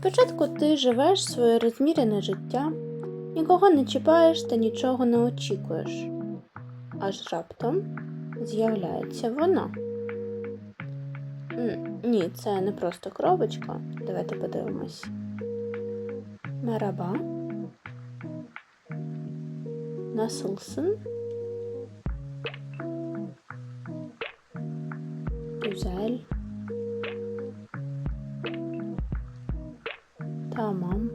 Спочатку ти живеш своє розмірене життя, нікого не чіпаєш та нічого не очікуєш. Аж раптом з'являється вона. Ні, це не просто коробочка. Давайте подивимось. Мераба. Насылсын. Güzel. Тамам.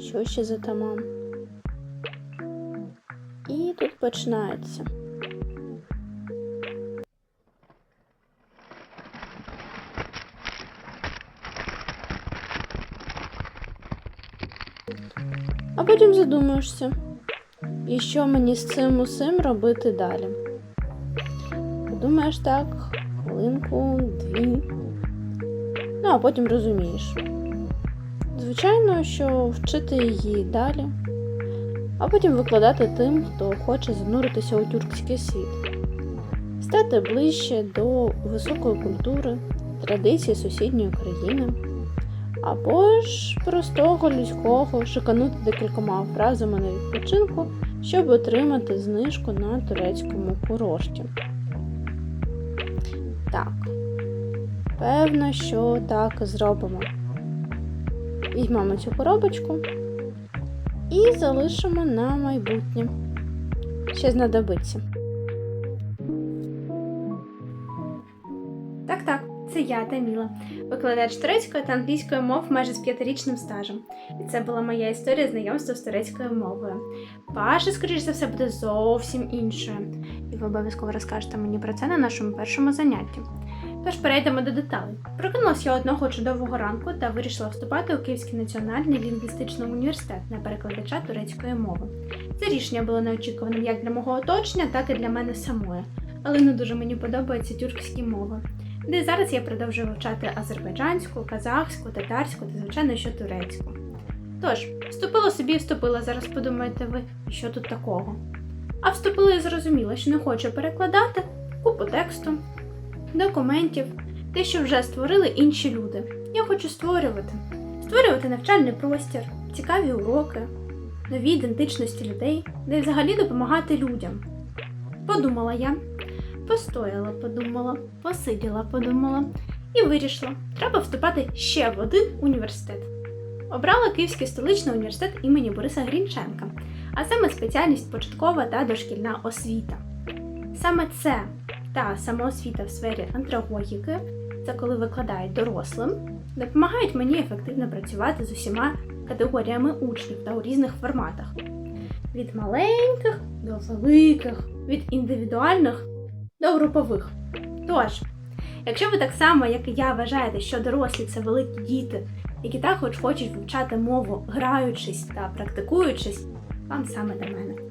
Що ще за тамам? І тут починається. А потім задумаєшся, і що мені з цим усім робити далі? Подумаєш так, хвилинку, дві. Ну, а потім розумієш. Звичайно, що вчити її далі, а потім викладати тим, хто хоче зануритися у тюркський світ, стати ближче до високої культури, традицій сусідньої країни, або ж простого людського шиканути декількома фразами на відпочинку, щоб отримати знижку на турецькому курорті. Так, певно, що так і зробимо. Візьмемо цю коробочку і залишимо на майбутнє. Ще знадобиться. Так, так, це я, Таміла, викладач турецької та англійської мов майже з п'ятирічним стажем. І це була моя історія знайомства з турецькою мовою. Ваша, скоріш за все, буде зовсім іншою. І ви обов'язково розкажете мені про це на нашому першому занятті. Тож перейдемо до деталей. Прокинулася я одного чудового ранку та вирішила вступати у Київський національний лінгвістичний університет на перекладача турецької мови. Це рішення було неочікуваним як для мого оточення, так і для мене самої. Але не дуже мені подобаються тюркські мови де зараз я продовжую вивчати азербайджанську, казахську, татарську та, звичайно, що турецьку. Тож, вступила собі і вступила, зараз подумаєте ви, що тут такого. А вступила і зрозуміла, що не хочу перекладати купу тексту, документів, те, що вже створили інші люди. Я хочу створювати. Створювати навчальний простір, цікаві уроки, нові ідентичності людей, де взагалі допомагати людям. Подумала я, Постояла, подумала, посиділа, подумала і вирішила, треба вступати ще в один університет. Обрала Київський столичний університет імені Бориса Грінченка, а саме спеціальність початкова та дошкільна освіта. Саме це та самоосвіта в сфері андрогогіки, це коли викладають дорослим, допомагають мені ефективно працювати з усіма категоріями учнів та у різних форматах. Від маленьких до великих, від індивідуальних до групових. Тож, якщо ви так само, як і я, вважаєте, що дорослі це великі діти, які також хочуть вивчати мову, граючись та практикуючись, вам саме до мене.